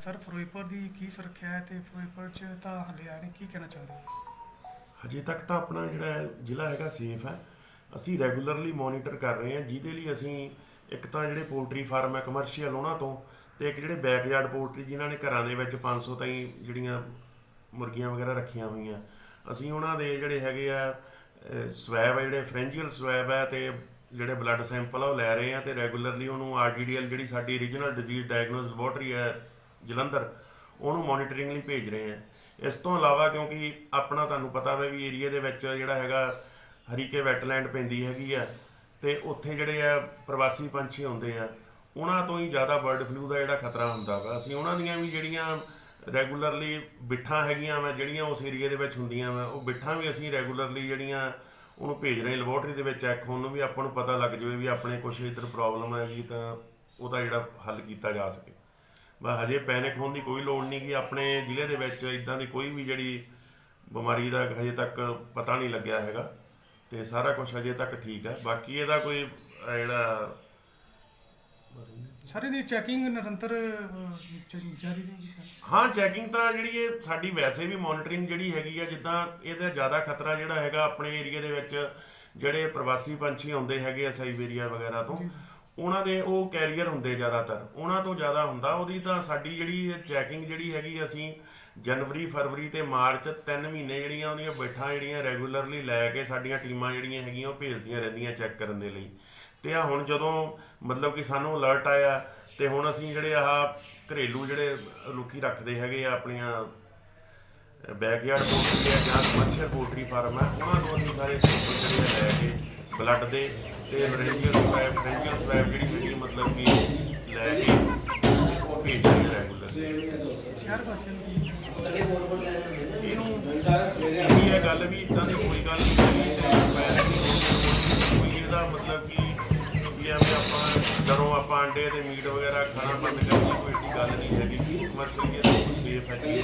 Sir, Firozpur ਦੀ ਕੀ ਸੁਰੱਖਿਆ ਹੈ ਤੇ ਫਿਰੋਜ਼ਪੁਰ ਚ ਤਾਂ ਹਲੇ ਆਏ ਕੀ ਕਹਿਣਾ ਚਾਹੁੰਦੇ ਹਜੇ ਤੱਕ ਤਾਂ ਆਪਣਾ ਜਿਹੜਾ ਜ਼ਿਲ੍ਹਾ ਹੈਗਾ ਸੇਫ ਹੈ। ਅਸੀਂ ਰੈਗੂਲਰਲੀ ਮੋਨੀਟਰ ਕਰ ਰਹੇ ਹਾਂ, ਜਿਹਦੇ ਲਈ ਅਸੀਂ ਇੱਕ ਤਾਂ ਜਿਹੜੇ ਪੋਲਟਰੀ ਫਾਰਮ ਹੈ ਕਮਰਸ਼ੀਅਲ ਉਹਨਾਂ ਤੋਂ, ਤੇ ਇੱਕ ਜਿਹੜੇ ਬੈਕਯਾਰਡ ਪੋਲਟਰੀ ਜਿਨ੍ਹਾਂ ਨੇ ਘਰਾਂ ਦੇ ਵਿੱਚ 500 ਤਾਈਂ ਜਿਹੜੀਆਂ ਮੁਰਗੀਆਂ ਵਗੈਰਾ ਰੱਖੀਆਂ ਹੋਈਆਂ। ਅਸੀਂ ਉਹਨਾਂ ਦੇ ਜਿਹੜੇ ਹੈਗੇ ਆ ਸਵੈਬ ਹੈ, ਜਿਹੜੇ ਫ੍ਰੈਂਜੀਅਲ ਸਵੈਬ ਹੈ ਤੇ ਜਿਹੜੇ ਬਲੱਡ ਸੈਂਪਲ ਆ ਉਹ ਲੈ ਰਹੇ ਆ ਤੇ ਰੈਗੂਲਰਲੀ ਉਹਨੂੰ ਆਰਡੀਡੀਐਲ ਜਿਹੜੀ ਸਾਡੀ ਰੀਜਨਲ ਡਿਜ਼ੀਜ਼ ਡਾਇਗਨੋਸ ਲੈਬੋਰਟਰੀ ਹੈ ਜਲੰਧਰ, ਉਹਨੂੰ ਮੋਨੀਟਰਿੰਗ ਲਈ ਭੇਜ ਰਹੇ ਆ। ਇਸ ਤੋਂ ਇਲਾਵਾ ਕਿਉਂਕਿ ਆਪਣਾ ਤੁਹਾਨੂੰ ਪਤਾ ਵੇ ਵੀ ਏਰੀਆ ਦੇ ਵਿੱਚ ਜਿਹੜਾ ਹੈਗਾ ਹਰੀਕੇ ਵੈਟਲੈਂਡ ਪੈਂਦੀ ਹੈਗੀ ਆ ਤੇ ਉੱਥੇ ਜਿਹੜੇ ਆ ਪ੍ਰਵਾਸੀ ਪੰਛੀ ਹੁੰਦੇ ਆ, ਉਹਨਾਂ ਤੋਂ ਹੀ ਜ਼ਿਆਦਾ ਬਰਡ ਫਲੂ ਦਾ ਜਿਹੜਾ ਖਤਰਾ ਹੁੰਦਾ ਵਾ। ਅਸੀਂ ਉਹਨਾਂ ਦੀਆਂ ਵੀ ਜਿਹੜੀਆਂ ਰੈਗੂਲਰਲੀ ਬਿੱਠਾਂ ਹੈਗੀਆਂ ਵਾ, ਜਿਹੜੀਆਂ ਉਸ ਏਰੀਆ ਦੇ ਵਿੱਚ ਹੁੰਦੀਆਂ ਵਾ, ਉਹ ਬਿੱਠਾਂ ਵੀ ਅਸੀਂ ਰੈਗੂਲਰਲੀ ਜਿਹੜੀਆਂ ਉਹਨੂੰ ਭੇਜ ਰਹੇ ਲੈਬੋਰਟਰੀ ਦੇ ਵਿੱਚ ਚੈੱਕ ਹੋਣ ਨੂੰ ਵੀ ਆਪਾਂ ਨੂੰ ਪਤਾ ਲੱਗ ਜਾਵੇ ਵੀ ਆਪਣੇ ਕੁਛ ਇੱਧਰ ਪ੍ਰੋਬਲਮ ਹੈਗੀ ਤਾਂ ਉਹਦਾ ਜਿਹੜਾ ਹੱਲ ਕੀਤਾ ਜਾ ਸਕੇ। ਬਸ ਹਜੇ ਪੈਨਿਕ ਹੋਣ ਦੀ ਕੋਈ ਲੋੜ ਨਹੀਂ ਕਿ ਆਪਣੇ ਜ਼ਿਲ੍ਹੇ ਦੇ ਵਿੱਚ ਇਦਾਂ ਦੀ ਕੋਈ ਵੀ ਜਿਹੜੀ ਬਿਮਾਰੀ ਦਾ ਹਜੇ ਤੱਕ ਪਤਾ ਨਹੀਂ ਲੱਗਿਆ ਹੈਗਾ ਤੇ ਸਾਰਾ ਕੁਝ ਹਜੇ ਤੱਕ ਠੀਕ ਹੈ। ਬਾਕੀ ਇਹਦਾ ਕੋਈ ਜਿਹੜਾ ਸਰ ਇਹਦੀ ਚੈਕਿੰਗ ਨਿਰੰਤਰ ਅਹ, ਚ- ਜਾਰੀ ਰਹੇਗੀ ਸਰ। ਹਾਂ ਚੈਕਿੰਗ ਤਾਂ ਜਿਹੜੀ ਇਹ ਸਾਡੀ ਵੈਸੇ ਵੀ ਮੋਨੀਟਰਿੰਗ ਜਿਹੜੀ ਹੈਗੀ ਆ ਜਿੱਦਾਂ ਇਹਦਾ ਜ਼ਿਆਦਾ ਖਤਰਾ ਜਿਹੜਾ ਹੈਗਾ ਆਪਣੇ ਏਰੀਆ ਦੇ ਵਿੱਚ ਜਿਹੜੇ ਪ੍ਰਵਾਸੀ ਪੰਛੀ ਆਉਂਦੇ ਹੈਗੇ ਆ ਸਾਈਬੇਰੀਆ ਵਗੈਰਾ ਤੋਂ ਉਹਨਾਂ ਦੇ ਉਹ ਕੈਰੀਅਰ ਹੁੰਦੇ ਜ਼ਿਆਦਾਤਰ। ਉਹਨਾਂ ਤੋਂ ਜ਼ਿਆਦਾ ਹੁੰਦਾ ਉਹਦੀ ਤਾਂ ਸਾਡੀ ਜਿਹੜੀ ਚੈਕਿੰਗ ਜਿਹੜੀ ਹੈਗੀ ਅਸੀਂ ਜਨਵਰੀ ਫਰਵਰੀ ਤੇ ਮਾਰਚ ਤਿੰਨ ਮਹੀਨੇ ਜਿਹੜੀਆਂ ਉਹਦੀਆਂ ਬੈਠਾਂ ਜਿਹੜੀਆਂ ਰੈਗੂਲਰਲੀ ਲੈ ਕੇ ਸਾਡੀਆਂ ਟੀਮਾਂ ਜਿਹੜੀਆਂ ਹੈਗੀਆਂ ਉਹ ਭੇਜਦੀਆਂ ਰਹਿੰਦੀਆਂ ਚੈੱਕ ਕਰਨ ਦੇ ਲਈ। ਤੇ ਆ ਹੁਣ ਜਦੋਂ ਮਤਲਬ ਕਿ ਸਾਨੂੰ ਅਲਰਟ ਆਇਆ ਤੇ ਹੁਣ ਅਸੀਂ ਜਿਹੜੇ ਆਹ ਘਰੇਲੂ ਜਿਹੜੇ ਲੋਕੀ ਰੱਖਦੇ ਹੈਗੇ ਆ ਆਪਣੀਆਂ ਬੈਕਯਾਰਡ ਪੋਲਟਰੀ ਹੈ ਜਾਂ ਕਮਰਸ਼ੀਅਲ ਪੋਲਟਰੀ ਫਾਰਮ ਹੈ ਉਹਨਾਂ ਤੋਂ ਅਸੀਂ ਸਾਰੇ ਸੈਂਪਲ ਜਿਹੜੇ ਲੈ ਕੇ ਬਲੱਡ ਦੇ ਤੇ ਫ੍ਰੈਂਜੀਅਲ ਸਵੈਬ ਫ੍ਰੈਂਜੀਅਲ ਸਵੈਬ ਜਿਹੜੀ ਹੈਗੀ ਮਤਲਬ ਕਿ ਲੈ ਕੇ ਉਹ ਭੇਜਦੇ ਰੈਗੂਲਰ ਸ਼ਹਿਰ ਵਾਸੀਆਂ ਨੂੰ ਇਹਨੂੰ ਇਹੀ ਗੱਲ ਵੀ ਇਦਾਂ ਦੀ ਕੋਈ ਗੱਲ ਨਹੀਂ ਜਦੋਂ ਆਪਾਂ ਅੰਡੇ ਤੇ ਮੀਟ ਵਗੈਰਾ ਖਾਣਾ ਬੰਦ ਕਰੀਏ ਕੋਈ ਏਡੀ ਗੱਲ ਨਹੀਂ ਹੈਗੀ। ਕਮਰਸ਼ੀਅਲੀ ਸੇਫ ਹੈ ਜੀ।